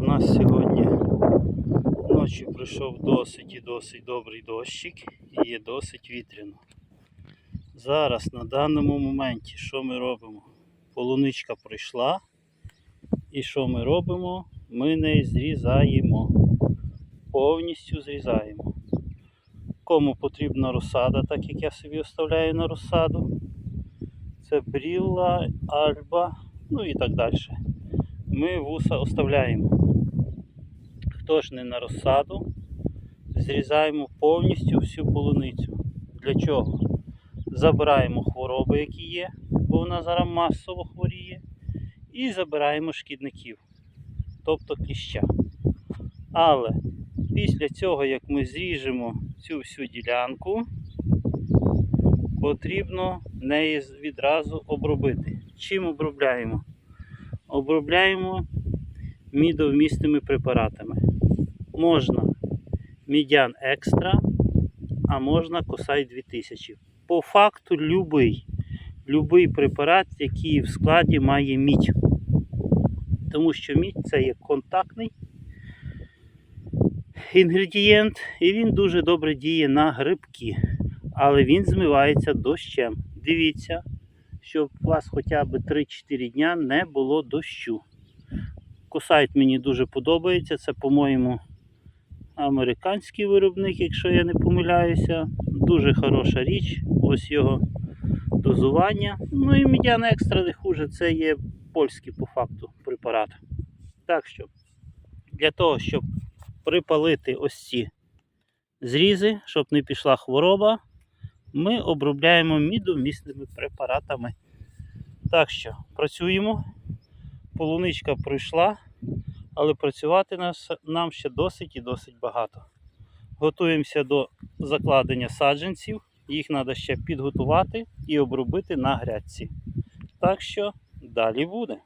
у нас сьогодні ночі прийшов досить і досить добрий дощик і є досить вітряно. Зараз на даному моменті що ми робимо? Полуничка пройшла. І що ми робимо? Ми не зрізаємо. Повністю зрізаємо. Кому потрібна розсада, так як я собі оставляю на розсаду. Це брілла, альба, ну і так далі. Ми вуса оставляємо. Хто ж не на розсаду, зрізаємо повністю всю полуницю. Для чого? Забираємо хвороби, які є, бо вона зараз масово хворіє, і забираємо шкідників, тобто кліща. Але після цього, як ми зріжемо цю всю ділянку, потрібно неї відразу обробити. Чим обробляємо? Обробляємо мідовмісними препаратами. Можна мідян екстра, а можна косай 2000. По факту любий, любий препарат, який в складі має мідь. Тому що мідь це є контактний інгредієнт, і він дуже добре діє на грибки. Але він змивається дощем. Дивіться, щоб у вас хоча б 3-4 дня не було дощу. Косайт мені дуже подобається. Це, по-моєму, американський виробник, якщо я не помиляюся. Дуже хороша річ. Ось його дозування. Ну і медян екстра не хуже, це є польський по факту препарат. Так що, для того, щоб припалити ось ці зрізи, щоб не пішла хвороба, ми обробляємо мідомісними препаратами. Так що працюємо. Полуничка пройшла, але працювати нам ще досить і досить багато. Готуємося до закладення саджанців. Їх треба ще підготувати і обробити на грядці. Так що далі буде.